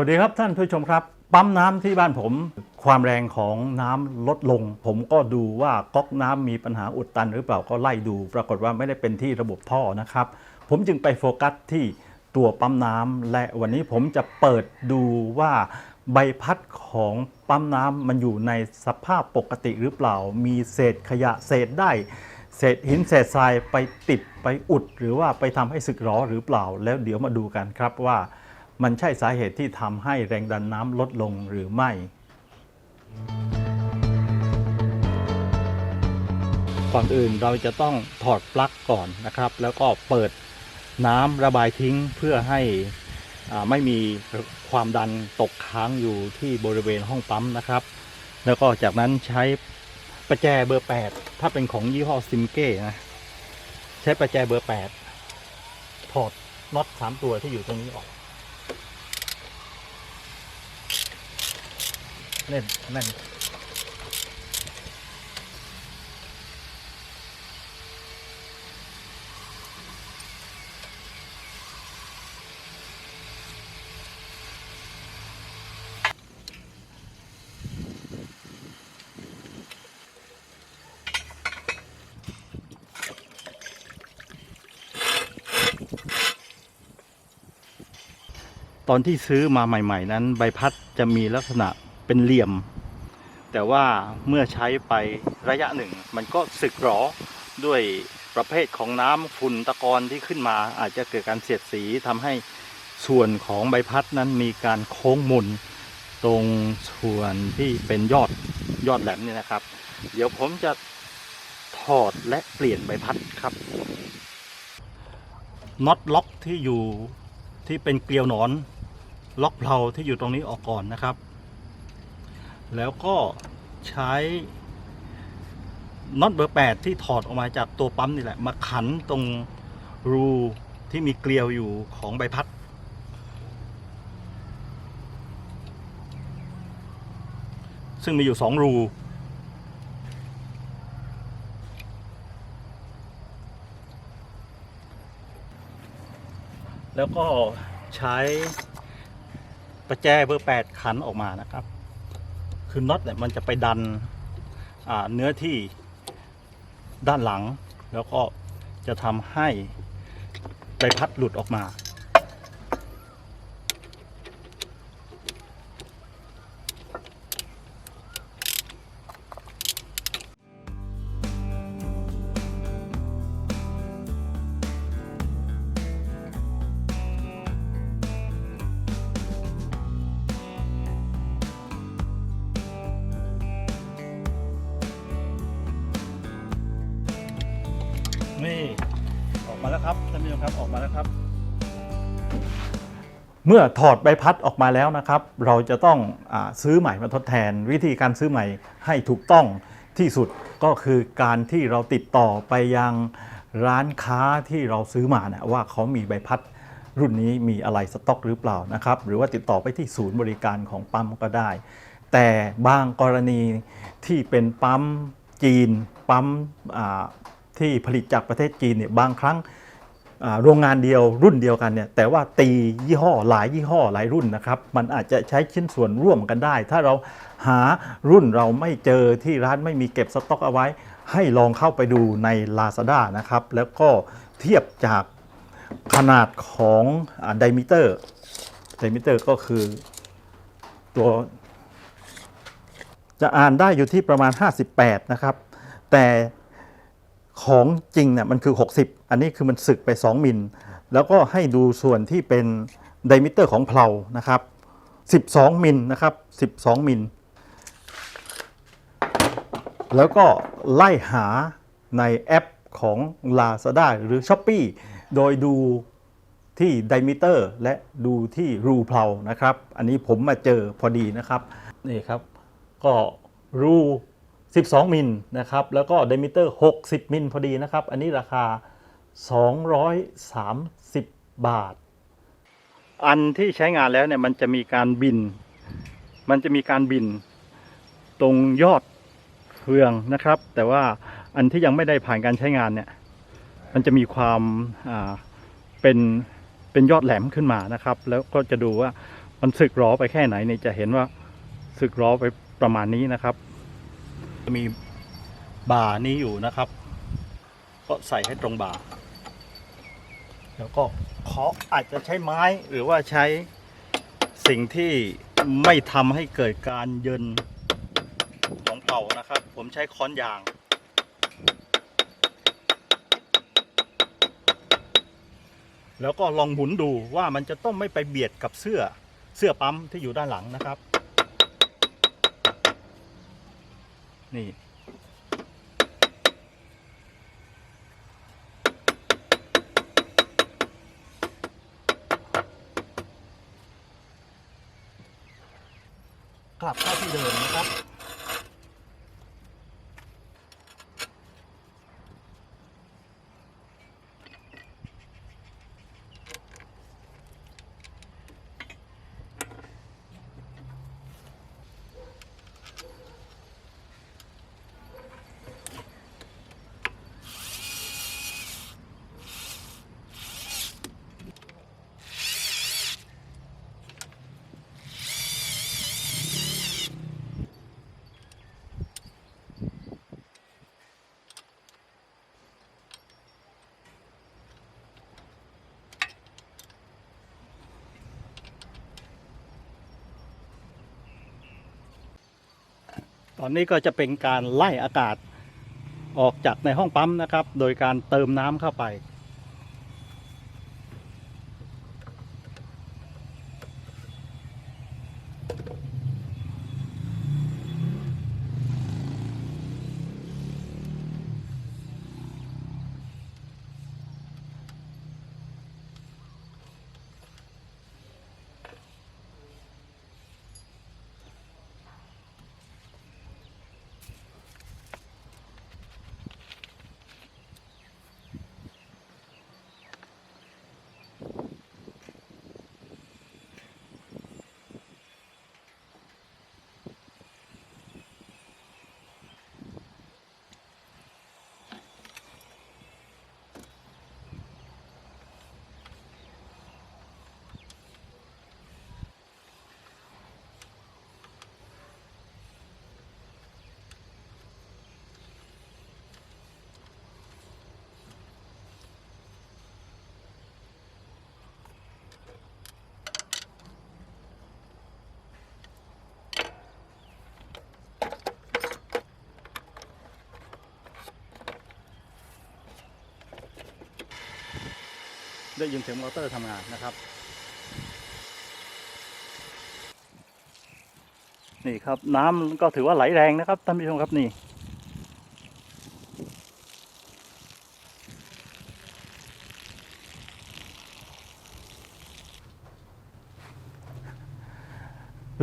วัสดีครับท่านผู้ชมครับ ปั๊มน้ำที่บ้านผม ความแรงของน้ำลดลง ผมก็ดูว่าก๊อกน้ำมีปัญหาอุดตันหรือเปล่าก็ไล่ดู ปรากฏว่าไม่ได้เป็นที่ระบบท่อนะครับ ผมจึงไปโฟกัสที่ตัวปั๊มน้ำและวันนี้ผมจะเปิดดูว่าใบพัดของปั๊มน้ำมันอยู่ในสภาพปกติหรือเปล่า มีเศษขยะเศษได้เศษหินเศษทรายไปติดไปอุด หรือว่าไปทำให้สึกหรอหรือเปล่า แล้วเดี๋ยวมาดูกันครับว่า มันใช่สาเหตุที่ทำให้แรงดันน้ำลดลงหรือไม่ ก่อนอื่นเราจะต้องถอดปลั๊กก่อนนะครับ แล้วก็เปิดน้ำระบายทิ้งเพื่อให้อ่าไม่มีความดันตกค้างอยู่ที่บริเวณห้องปั๊มนะครับ แล้วก็จากนั้นใช้ประแจเบอร์ 8 ถ้าเป็นของยี่ห้อซิมเก้นะ ใช้ประแจเบอร์ 8 ถอดน็อตสามตัวที่อยู่ตรงนี้ออก เล่นแน่นตอนที่ซื้อมาใหม่ ๆ นั้น ใบพัดจะมีลักษณะ เป็นเหลี่ยม แต่ว่าเมื่อใช้ไประยะหนึ่ง มันก็สึกหรอด้วยประเภทของน้ำฝุ่นตะกอนที่ขึ้นมา อาจจะเกิดการเสียดสีทำให้ส่วนของใบพัดนั้นมีการโค้งมุนตรงส่วนที่เป็นยอดยอดแหลมเนี่ยนะครับ เดี๋ยวผมจะถอดและเปลี่ยนใบพัดครับน็อตล็อกที่อยู่ที่เป็นเกลียวหนอน ล็อกเพลาที่อยู่ตรงนี้ออกก่อนนะครับ แล้วก็ใช้น็อตเบอร์ 8 ที่ถอดออกมาจากตัวปั๊มนี่แหละ มาขันตรงรูที่มีเกลียวอยู่ของใบพัด ซึ่งมีอยู่สองรู แล้วก็ใช้ประแจเบอร์ 8 ขันออกมานะครับ คือน็อตเนี่ยมันจะไปดันเนื้อที่ด้านหลัง แล้วก็จะทำให้ใบพัดหลุดออกมา มาแล้วครับท่านผู้ชมครับออกมาแล้วครับ เมื่อถอดใบพัดออกมาแล้วนะครับ เราจะต้องอซื้อใหม่มาทดแทน วิธีการซื้อใหม่ให้ถูกต้องที่สุดก็คือการที่เราติดต่อไปยังร้านค้าที่เราซื้อมานะว่าเขามีใบพัดรุ่นนี้มีอะไรสต็อกหรือเปล่านะครับ หรือว่าติดต่อไปที่ศูนย์บริการของปั๊มก็ได้ แต่บางกรณีที่เป็นปั๊มจีนปั๊ม ที่ผลิตจากประเทศจีนเนี่ยบางครั้งโรงงานเดียวรุ่นเดียวกันเนี่ยแต่ว่าตียี่ห้อหลายยี่ห้อหลายรุ่นนะครับมันอาจจะใช้ชิ้นส่วนร่วมกันได้ ถ้าเราหารุ่นเราไม่เจอที่ร้านไม่มีเก็บสต็อกเอาไว้ ให้ลองเข้าไปดูใน Lazada นะครับแล้วก็เทียบจากขนาดของไดมิเตอร์ไดมิเตอร์ก็คือตัวจะอ่านได้อยู่ที่ประมาณ 58 นะครับ แต่ ของจริงเนี่ยมันคือ 60 อันนี้คือมันสึกไป 2 มิล แล้วก็ให้ดูส่วนที่เป็นไดมิเตอร์ของเพลานะครับ 12 มิลนะครับ 12 มิล แล้วก็ไล่หาในแอปของ Lazada หรือ s h อ p e e โดยดูที่ไดมิเตอร์และดูที่รูเพลานะครับ อันนี้ผมมาเจอพอดีนะครับ นี่ครับ ก็รู 12 มิลนะครับ แล้วก็ไดมิเตอร์ 60 มิลพอดีนะครับ อันนี้ราคา 230 บาท อันที่ใช้งานแล้วเนี่ยมันจะมีการบิน มันจะมีการบินตรงยอดเฟืองนะครับ แต่ว่าอันที่ยังไม่ได้ผ่านการใช้งานเนี่ย มันจะมีความเป็นเป็นยอดแหลมขึ้นมานะครับ แล้วก็จะดูว่ามันสึกหรอไปแค่ไหนเนี่ยจะเห็นว่าสึกหรอไปประมาณนี้นะครับ จะมีบ่านี้อยู่นะครับ ก็ใส่ให้ตรงบ่า แล้วก็เคาะอาจจะใช้ไม้หรือว่าใช้สิ่งที่ไม่ทำให้เกิดการเยินของเป่านะครับ ผมใช้ค้อนยางแล้วก็ลองหมุนดูว่ามันจะต้องไม่ไปเบียดกับเสื้อเสื้อปั๊มที่อยู่ด้านหลังนะครับ นี่ กลับเข้าที่เดิมนะครับ ตอนนี้ก็จะเป็นการไล่อากาศออกจากในห้องปั๊มนะครับ โดยการเติมน้ำเข้าไป ได้ยินเสียงมอเตอร์ทำงานนะครับ นี่ครับน้ำก็ถือว่าไหลแรงนะครับท่านผู้ชมครับนี่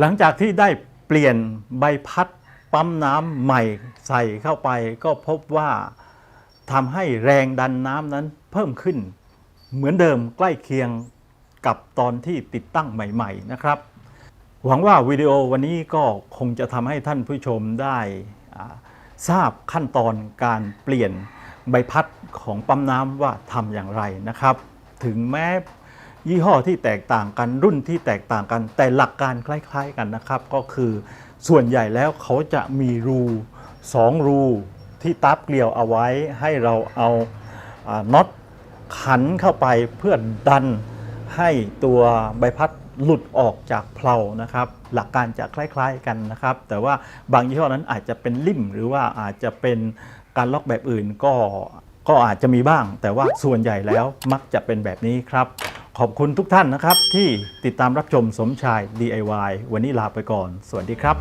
หลังจากที่ได้เปลี่ยนใบพัดปั๊มน้ำใหม่ใส่เข้าไป ก็พบว่าทำให้แรงดันน้ำนั้นเพิ่มขึ้น เหมือนเดิมใกล้เคียงกับตอนที่ติดตั้งใหม่ๆนะครับ หวังว่าวิดีโอวันนี้ก็คงจะทำให้ท่านผู้ชมได้ทราบขั้นตอนการเปลี่ยนใบพัดของปั๊มน้ำว่าทำอย่างไรนะครับ ถึงแม้ยี่ห้อที่แตกต่างกันรุ่นที่แตกต่างกัน แต่หลักการคล้ายๆกันนะครับ ก็คือส่วนใหญ่แล้วเขาจะมีรูสองรูที่ตับเกลียวเอาไว้ให้เราเอาอาน็อต ขันเข้าไปเพื่อดันให้ตัวใบพัดหลุดออกจากเพลานะครับ หลักการจะคล้ายๆกันนะครับ แต่ว่าบางยี่ห้อนั้นอาจจะเป็นลิ่ม หรือว่าอาจจะเป็นการล็อกแบบอื่นก็ก็อาจจะมีบ้าง แต่ว่าส่วนใหญ่แล้วมักจะเป็นแบบนี้ครับ ขอบคุณทุกท่านนะครับ ที่ติดตามรับชมสมชาย DIY วันนี้ลาไปก่อน สวัสดีครับ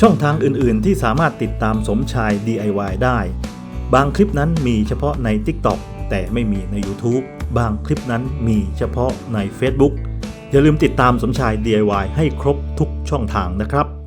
ช่องทางอื่นๆ ที่สามารถติดตามสมชาย DIY ได้ บางคลิปนั้นมีเฉพาะใน TikTok แต่ไม่มีใน YouTube บางคลิปนั้นมีเฉพาะใน Facebook อย่าลืมติดตามสมชาย DIY ให้ครบทุกช่องทางนะครับ